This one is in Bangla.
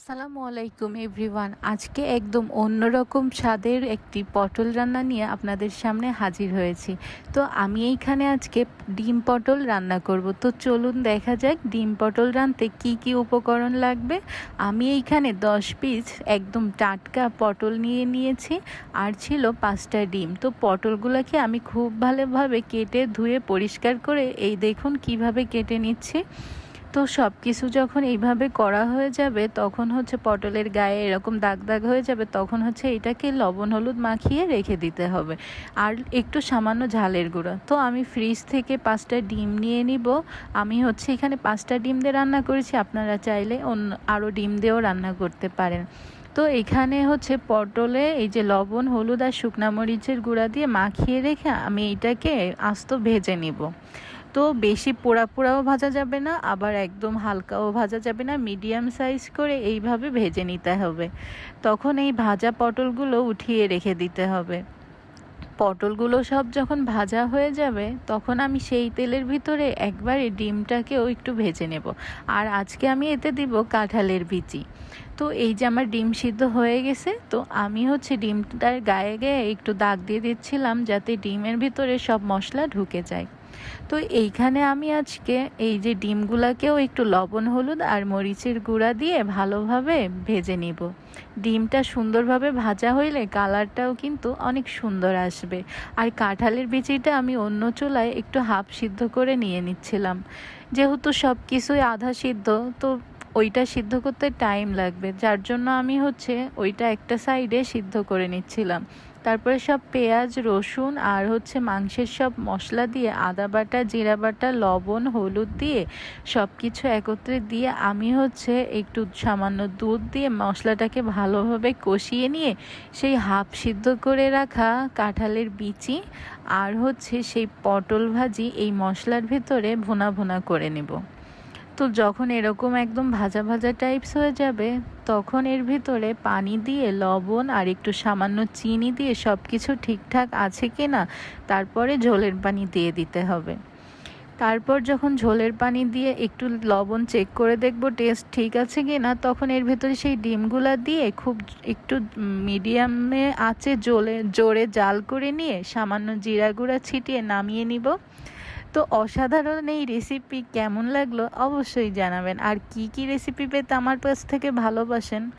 আসসালামু আলাইকুম এভরিওয়ান। আজকে একদম অন্যরকম স্বাদের একটি পটল রান্না নিয়ে আপনাদের সামনে হাজির হয়েছি। তো আমি এইখানে আজকে ডিম পটল রান্না করব। তো চলুন দেখা যাক ডিম পটল রানতে কি কি উপকরণ লাগবে। আমি এইখানে দশ পিস একদম টাটকা পটল নিয়ে নিয়েছি আর ছিল পাঁচটা ডিম। তো পটলগুলোকে আমি খুব ভালোভাবে কেটে ধুয়ে পরিষ্কার করে এই দেখুন কীভাবে কেটে নিচ্ছি। তো সব কিছু যখন এইভাবে করা হয়ে যাবে, তখন হচ্ছে পটলের গায়ে এরকম দাগ দাগ হয়ে যাবে, তখন হচ্ছে এটাকে লবণ হলুদ মাখিয়ে রেখে দিতে হবে। আর একটু সামান্য ঝালের গুঁড়ো। তো আমি ফ্রিজ থেকে পাঁচটা ডিম নিয়ে নিব। আমি হচ্ছে এখানে পাঁচটা ডিম দিয়ে রান্না করেছি। আপনারা চাইলে অন্য আরও ডিম দিয়েও রান্না করতে পারেন। তো এখানে হচ্ছে পটলে এই যে লবণ, হলুদ আর শুকনা মরিচের গুঁড়া দিয়ে মাখিয়ে রেখে আমি এইটাকে আস্ত ভেজে নিব। তো বেশি পোড়া পোড়াও ভাজা যাবে না, আবার একদম হালকাও ভাজা যাবে না, মিডিয়াম সাইজ করে এইভাবে ভেজে নিতে হবে। তখন এই ভাজা পটলগুলো উঠিয়ে রেখে দিতে হবে। পটলগুলো সব যখন ভাজা হয়ে যাবে, তখন আমি সেই তেলের ভিতরে একবারে ডিমটাকেও একটু ভেজে নেব। আর আজকে আমি এতে দিব কাঁঠালের বিচি। তো এই যে আমার ডিম সিদ্ধ হয়ে গেছে, তো আমি হচ্ছে ডিমটার গায়ে গায়ে একটু দাগ দিয়ে দিচ্ছিলাম যাতে ডিমের ভিতরে সব মশলা ঢুকে যায়। তো এইখানে আমি আজকে এই যে ডিমগুলাকেও একটু লবণ, হলুদ আর মরিচের গুঁড়া দিয়ে ভালোভাবে ভেজে নিব। ডিমটা সুন্দরভাবে ভাজা হইলে কালারটাও কিন্তু অনেক সুন্দর আসবে। আর কাঁঠালের বিচিটা আমি অন্য চুলায় একটু হাফ সিদ্ধ করে নিয়ে নিচ্ছিলাম। যেহেতু সব কিছুই আধা সিদ্ধ, তো ওইটা সিদ্ধ করতে টাইম লাগবে। যার জন্য আমি হচ্ছে ওইটা একটা সাইডে সিদ্ধ করে নিচ্ছিলাম। তারপরে সব পেঁয়াজ, রসুন আর হচ্ছে মাংসের সব মশলা দিয়ে আদা বাটা, জিরা বাটা, লবণ, হলুদ দিয়ে সব কিছু একত্রে দিয়ে আমি হচ্ছে একটু সামান্য দুধ দিয়ে মশলাটাকে ভালোভাবে কষিয়ে নিয়ে সেই হাফ সিদ্ধ করে রাখা কাঁঠালের বিচি আর হচ্ছে সেই পটল ভাজি এই মশলার ভেতরে ভুনা ভোনা করে নেব। তো যখন এরকম একদম ভাজা ভাজা টাইপস হয়ে যাবে, তখন এর ভিতরে পানি দিয়ে, লবণ আর একটু সামান্য চিনি দিয়ে সব কিছু ঠিকঠাক আছে কি না তারপরে ঝোলের পানি দিয়ে দিতে হবে। তারপর যখন ঝোলের পানি দিয়ে একটু লবণ চেক করে দেখব টেস্ট ঠিক আছে কি না তখন এর ভেতরে সেই ডিমগুলা দিয়ে খুব একটু মিডিয়ামে আছে জোলে জোরে জাল করে নিয়ে সামান্য জিরা গুঁড়া ছিটিয়ে নামিয়ে নিব। তো অসাধারণ এই রেসিপি কেমন লাগল অবশ্যই জানাবেন। আর কি কি রেসিপি পেতে আমার কাছ থেকে ভালোবাসেন?